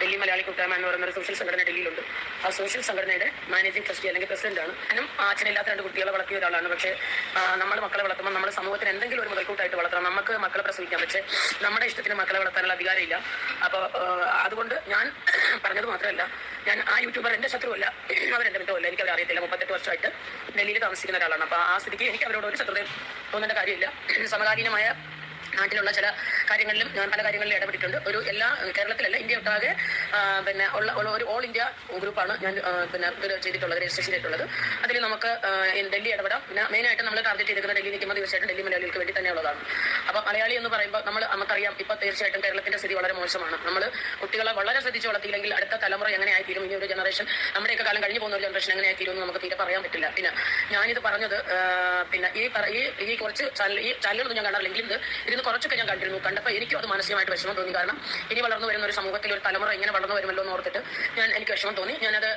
ഡൽഹി മലയാളി കൂട്ടായ്മ എന്ന് പറയുന്ന ഒരു സോഷ്യൽ സംഘടന ഡൽഹിയിലുണ്ട്. ആ സോഷ്യൽ സംഘടനയുടെ മാനേജിംഗ് ട്രസ്റ്റി അല്ലെങ്കിൽ പ്രസിഡന്റ് ആണ്. ഞാനും അച്ഛനില്ലാത്ത രണ്ട് കുട്ടികളെ വളർത്തിയ ഒരാളാണ്. പക്ഷേ നമ്മൾ മക്കളെ വളർത്തുമ്പോൾ നമ്മുടെ സമൂഹത്തിന് എന്തെങ്കിലും ഒരു മുതൽക്കൂട്ടായിട്ട് വളർത്തണം. നമുക്ക് മക്കളെ പ്രസവിക്കാം. പക്ഷേ നമ്മുടെ ഇഷ്ടത്തിന് മക്കളെ വളർത്താനുള്ള അധികാരമില്ല. അപ്പോൾ അതുകൊണ്ട് ഞാൻ പറഞ്ഞത് മാത്രമല്ല ഞാൻ ആ യൂട്യൂബർ എന്റെ ശത്രുവല്ല. അവരെന്റെ മിത്രമല്ല. എനിക്ക് അവരെ അറിയത്തില്ല. മുപ്പത്തെട്ട് വർഷമായിട്ട് ഡൽഹിയിൽ താമസിക്കുന്ന ഒരാളാണ്. അപ്പോൾ ആ സ്ഥിതിക്ക് എനിക്ക് അവരോട് ഒരു ശത്രുതയും തോന്നേണ്ട കാര്യമില്ല. സമകാലീനമായ നാട്ടിലുള്ള ചില കാര്യങ്ങളിലും ഞാൻ പല കാര്യങ്ങളിലും ഇടപെട്ടിട്ടുണ്ട്. ഒരു എല്ലാ കേരളത്തിലല്ല ഇന്ത്യ ഒട്ടാകെ പിന്നെ ഉള്ള ഒരു ഓൾ ഇന്ത്യ ഗ്രൂപ്പാണ് ഞാൻ പിന്നെ ചെയ്തിട്ടുള്ളത് രജിസ്ട്രേഷൻ ചെയ്തിട്ടുള്ളത്. അതിൽ നമുക്ക് ഡൽഹി ഇടപെടാം. പിന്നെ മെയിനായിട്ട് നമ്മൾ ടാർഗറ്റ് ചെയ്തിരിക്കുന്ന ഡൽഹി നിൽക്കുമ്പോൾ തീർച്ചയായിട്ടും ഡൽഹി മലയാളികൾക്ക് വേണ്ടി തന്നെയുള്ളതാണ് അപ്പോൾ മലയാളി എന്ന് പറയുമ്പോൾ നമ്മൾ നമുക്കറിയാം ഇപ്പൊ തീർച്ചയായിട്ടും കേരളത്തിന്റെ സ്ഥിതി വളരെ മോശമാണ്. നമ്മൾ കുട്ടികളെ വളരെ ശ്രദ്ധിച്ച് വളർത്തിയില്ലെങ്കിൽ അടുത്ത തലമുറ എങ്ങനെ ആയിത്തീരും? ഇനി ഒരു ജനറേഷൻ നമ്മുടെയൊക്കെ കാലം കഴിഞ്ഞു പോകുന്ന ഒരു ജനറേഷൻ എങ്ങനെ ആയിത്തീരും എന്ന് നമുക്ക് തീരെ പറയാൻ പറ്റില്ല. പിന്നെ ഞാനിത് പറഞ്ഞത് പിന്നെ ഈ ഈ ഈ കുറച്ച് ചാനൽ ഈ ചാനലൊന്നും ഞാൻ കണ്ടറില്ലെങ്കിൽ ഇത് ഇതിന് കുറച്ചൊക്കെ ഞാൻ കണ്ടിരുന്നു. കണ്ടപ്പോൾ എനിക്കും അത് മാനസികമായിട്ട് വിഷമം തോന്നി. കാരണം ഇനി വളർന്നു വരുന്ന ഒരു സമൂഹത്തിൽ ഒരു തലമുറ ഇങ്ങനെ വളർന്നു വരുമല്ലോ എന്ന് ഓർത്തിട്ട് ഞാൻ എനിക്ക് വിഷമം തോന്നി. ഞാനത്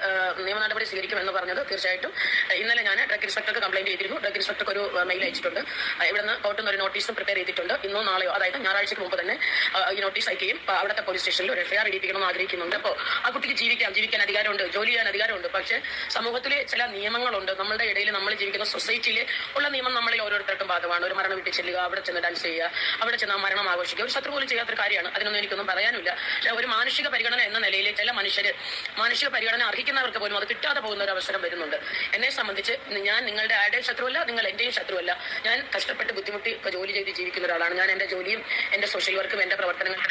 ആ, എന്ന് പറഞ്ഞത് തീർച്ചയായിട്ടും. ഇന്നലെ ഞാൻ ഡ്രഗ് ഇൻസ്പെക്ടർക്ക് കംപ്ലൈന്റ് ചെയ്തിരുന്നു. ഡ്രഗ് ഇൻസ്പെക്ടർക്ക് ഒരു മെയിൽ അയച്ചിട്ടുണ്ട്. ഇവിടുന്ന് കോർട്ടിൽ ഒരു നോട്ടീസും പ്രിപ്പയർ ചെയ്തിട്ടുണ്ട്. ഇന്നോ നാളെയോ അതായത് ഞായറാഴ്ചക്ക് മുമ്പ് തന്നെ ഈ നോട്ടീസ് അയക്കുകയും അവിടുത്തെ പോലീസ് സ്റ്റേഷനിൽ ഒരു എഫ്ഐആർ ഇടിപ്പിക്കണമെന്ന് ആഗ്രഹിക്കുന്നുണ്ട്. അപ്പോൾ ആ കുട്ടിക്ക് ജീവിക്കാം ജീവിക്കാൻ അധികാരമുണ്ട് ജോലി ചെയ്യാൻ അധികാരമുണ്ട്. പക്ഷേ സമൂഹത്തിലെ ചില നിയമങ്ങളുണ്ട്. നമ്മുടെ ഇടയിൽ നമ്മൾ ജീവിക്കുന്ന സൊസൈറ്റിയിൽ ഉള്ള നിയമം നമ്മളിൽ ഓരോരുത്തർക്കും ബാധകമാണ്. ഒരു മരണം വീട്ടിൽ ചെല്ലുക അവിടെ ചെന്ന് ഡാൻസ് ചെയ്യുക അവിടെ ചെന്ന് മരണം ആഘോഷിക്കുക. ഒരു ശത്രു പോലും ചെയ്യാത്തൊരു കാര്യമാണ്. അതിനൊന്നും എനിക്കൊന്നും പറയാനില്ല. പക്ഷേ ഒരു മാനുഷിക പരിഗണന എന്ന നിലയിൽ ചില മനുഷ്യർ മാനുഷിക പരിഗണന അർഹിക്കുന്നവർക്ക് പോലും അത് കിട്ടാതെ പോകുന്ന ഒരു അവസരം വരുന്നുണ്ട്. എന്നെ സംബന്ധിച്ച് ഞാൻ നിങ്ങളുടെ ആരുടെയും ശത്രുവല്ല നിങ്ങൾ എന്റെയും ശത്രുവല്ല. ഞാൻ കഷ്ടപ്പെട്ട് ബുദ്ധിമുട്ടി ഇപ്പൊ ജോലി ചെയ്ത് ജീവിക്കുന്ന ഒരാളാണ് ഞാൻ എന്റെ ജോലിയും എന്റെ സോഷ്യൽ വർക്കും എന്റെ പ്രവർത്തനങ്ങളും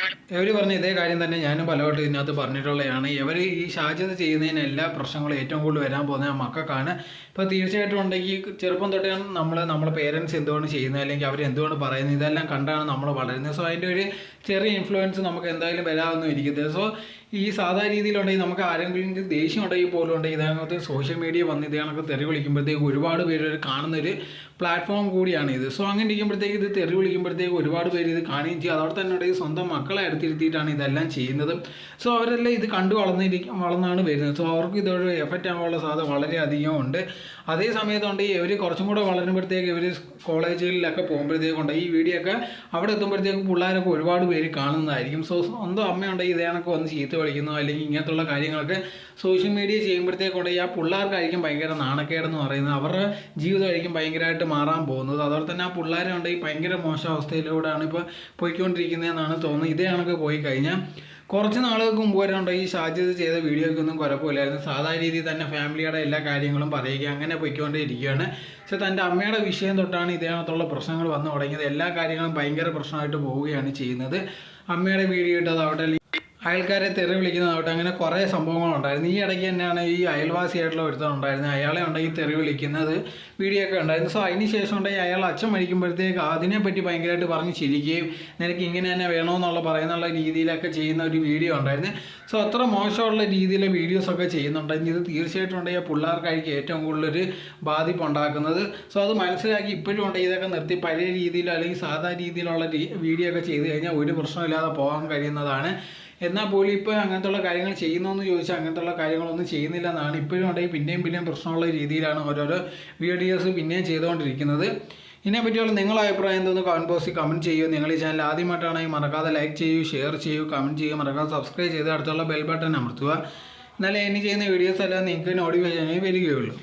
പറഞ്ഞ ഇതേ കാര്യം തന്നെ ഞാനും പലവട്ടം ഇതിനകത്ത് പറഞ്ഞിട്ടുള്ളതാണ് ഇവർ ഈ ഷാജത ചെയ്യുന്നതിന് എല്ലാ പ്രശ്നങ്ങളും ഏറ്റവും കൂടുതൽ വരാൻ പോകുന്ന മക്കൾക്കാണ്. ഇപ്പോൾ തീർച്ചയായിട്ടും ഉണ്ടെങ്കിൽ ചെറുപ്പം തൊട്ടേ നമ്മൾ നമ്മളെ പേരൻസ് എന്തുകൊണ്ട് ചെയ്യുന്നത്? അല്ലെങ്കിൽ അവർ എന്തുകൊണ്ട് പറയുന്നത്? ഇതെല്ലാം കണ്ടാണ് നമ്മൾ വളരുന്നത്. സോ അതിന്റെ ഒരു ചെറിയ ഇൻഫ്ലുവൻസ് നമുക്ക് എന്തായാലും വരാമെന്നും ഇരിക്കുന്നത് സോ ഈ സാധാ രീതിയിലുണ്ടെങ്കിൽ നമുക്ക് ആരെങ്കിലും ദേഷ്യം ഉണ്ടെങ്കിൽ പോലും ഉണ്ടെങ്കിൽ ഇതിനകത്ത് സോഷ്യൽ മീഡിയ വന്ന് ഇത് തെറി വിളിക്കുമ്പോഴത്തേക്ക് ഒരുപാട് പേര് കാണുന്നൊരു പ്ലാറ്റ്ഫോം കൂടിയാണ് ഇത്. സോ അങ്ങനെ ഇരിക്കുമ്പോഴത്തേക്ക് ഇത് തെറി വിളിക്കുമ്പോഴത്തേക്ക് ഒരുപാട് പേര് ഇത് കാണുകയും ചെയ്യും. അതോടെ തന്നെ ഉണ്ടെങ്കിൽ സ്വന്തം മക്കളെ അടുത്തിരുത്തിയിട്ടാണ് ഇതെല്ലാം ചെയ്യുന്നത്. സോ അവരെല്ലാം ഇത് കണ്ടു വളർന്നിരിക്കും വളർന്നാണ് വരുന്നത്. സോ അവർക്ക് ഇതൊരു എഫക്റ്റ് ആവാനുള്ള സാധ്യത വളരെയധികം ഉണ്ട്. അതേ സമയത്തുണ്ട് ഇവർ കുറച്ചും കൂടെ വളരുമ്പോഴത്തേക്ക് ഇവർ കോളേജുകളിലൊക്കെ പോകുമ്പോഴത്തേക്കുണ്ട് ഈ വീഡിയോ ഒക്കെ അവിടെ എത്തുമ്പോഴത്തേക്ക് പിള്ളേരൊക്കെ ഒരുപാട് പേര് കാണുന്നതായിരിക്കും. സോ സ്വന്തം അമ്മയുണ്ടെങ്കിൽ ഇതേ കണക്ക് വന്ന് ചീത്ത വിളിക്കുന്നു അല്ലെങ്കിൽ ഇങ്ങനത്തുള്ള കാര്യങ്ങളൊക്കെ സോഷ്യൽ മീഡിയ ചെയ്യുമ്പോഴത്തേക്കൂടെ ആ പിള്ളേർക്കായിരിക്കും ഭയങ്കര നാണക്കേടെന്ന് പറയുന്നത്. അവരുടെ ജീവിതമായിരിക്കും ഭയങ്കരമായിട്ട് മാറാൻ പോകുന്നത്. അതുപോലെ തന്നെ ആ പിള്ളേരുണ്ടെങ്കിൽ ഭയങ്കര മോശം അവസ്ഥയിലൂടെയാണ് ഇപ്പോൾ പോയിക്കൊണ്ടിരിക്കുന്നതെന്നാണ് തോന്നുന്നത്. ഇതേ കണക്ക് പോയി കഴിഞ്ഞാൽ കുറച്ച് നാളുകൾക്ക് മുമ്പ് വരെ ഉണ്ടോ ഈ ഷാജിദ് ചെയ്ത വീഡിയോയ്ക്കൊന്നും കുഴപ്പമില്ലായിരുന്നു. സാധാരണ രീതിയിൽ തന്നെ ഫാമിലിയുടെ എല്ലാ കാര്യങ്ങളും പറയുക അങ്ങനെ പോയിക്കൊണ്ടേ ഇരിക്കുകയാണ് പക്ഷെ തന്റെ അമ്മയുടെ വിഷയം തൊട്ടാണ് ഇതിനകത്തുള്ള പ്രശ്നങ്ങൾ വന്നു തുടങ്ങിയത്. എല്ലാ കാര്യങ്ങളും ഭയങ്കര പ്രശ്നമായിട്ട് പോവുകയാണ് ചെയ്യുന്നത്. അമ്മയുടെ വീഡിയോ ഇട്ടതാവട്ടെ അയൽക്കാരെ തെറി വിളിക്കുന്നതാവട്ടെ അങ്ങനെ കുറേ സംഭവങ്ങളുണ്ടായിരുന്നു. ഈ ഇടയ്ക്ക് തന്നെയാണ് ഈ അയൽവാസിയായിട്ടുള്ള ഒരുത്തം ഉണ്ടായിരുന്നത് അയാളെ ഉണ്ടെങ്കിൽ തെറി വിളിക്കുന്നത് വീഡിയോ ഒക്കെ ഉണ്ടായിരുന്നു. സോ അതിന് ശേഷം ഉണ്ടെങ്കിൽ അയാൾ അച്ഛൻ മരിക്കുമ്പോഴത്തേക്ക് അതിനെപ്പറ്റി ഭയങ്കരമായിട്ട് പറഞ്ഞ് ചിരിക്കുകയും നിനക്ക് ഇങ്ങനെ തന്നെ വേണമെന്നുള്ള പറയുന്നുള്ള രീതിയിലൊക്കെ ചെയ്യുന്ന ഒരു വീഡിയോ ഉണ്ടായിരുന്നു. സോ അത്ര മോശമുള്ള രീതിയിലെ വീഡിയോസൊക്കെ ചെയ്യുന്നുണ്ടെങ്കിൽ ഇത് തീർച്ചയായിട്ടും ഉണ്ടെങ്കിൽ പിള്ളേർക്കായിരിക്കും ഏറ്റവും കൂടുതലൊരു ബാധിപ്പ് ഉണ്ടാക്കുന്നത്. സോ അത് മനസ്സിലാക്കി ഇപ്പോഴും ഉണ്ടെങ്കിൽ ഇതൊക്കെ നിർത്തി പഴയ രീതിയിലോ അല്ലെങ്കിൽ സാധാ രീതിയിലുള്ള വീഡിയോ ഒക്കെ ചെയ്ത് കഴിഞ്ഞാൽ ഒരു പ്രശ്നമില്ലാതെ പോകാൻ കഴിയുന്നതാണ്. എന്നാൽ പോലും ഇപ്പോൾ അങ്ങനത്തുള്ള കാര്യങ്ങൾ ചെയ്യുന്നതെന്ന് ചോദിച്ചാൽ അങ്ങനത്തുള്ള കാര്യങ്ങളൊന്നും ചെയ്യുന്നില്ല എന്നാണ് ഇപ്പോഴും ഉണ്ടെങ്കിൽ പിന്നെയും പിന്നെയും പ്രശ്നമുള്ള രീതിയിലാണ് ഓരോരോ വീഡിയോസ് പിന്നെയും ചെയ്തുകൊണ്ടിരിക്കുന്നത്. ഇതിനെ പറ്റിയുള്ള നിങ്ങളുടെ അഭിപ്രായം എന്തോന്ന് കമന്റ് ബോക്സിൽ കമന്റ് ചെയ്യൂ. നിങ്ങൾ ഈ ചാനൽ ആദ്യമായിട്ടാണെങ്കിൽ മറക്കാതെ ലൈക്ക് ചെയ്യൂ ഷെയർ ചെയ്യൂ കമന്റ് ചെയ്യൂ. മറക്കാതെ സബ്സ്ക്രൈബ് ചെയ്ത് അടുത്തുള്ള ബെൽ ബട്ടൺ അമർത്തുക. എന്നാലേ ഇനി ചെയ്യുന്ന വീഡിയോസ് എല്ലാം നിങ്ങൾക്ക് നോട്ടിഫിക്കേഷനായി വരികയുള്ളൂ.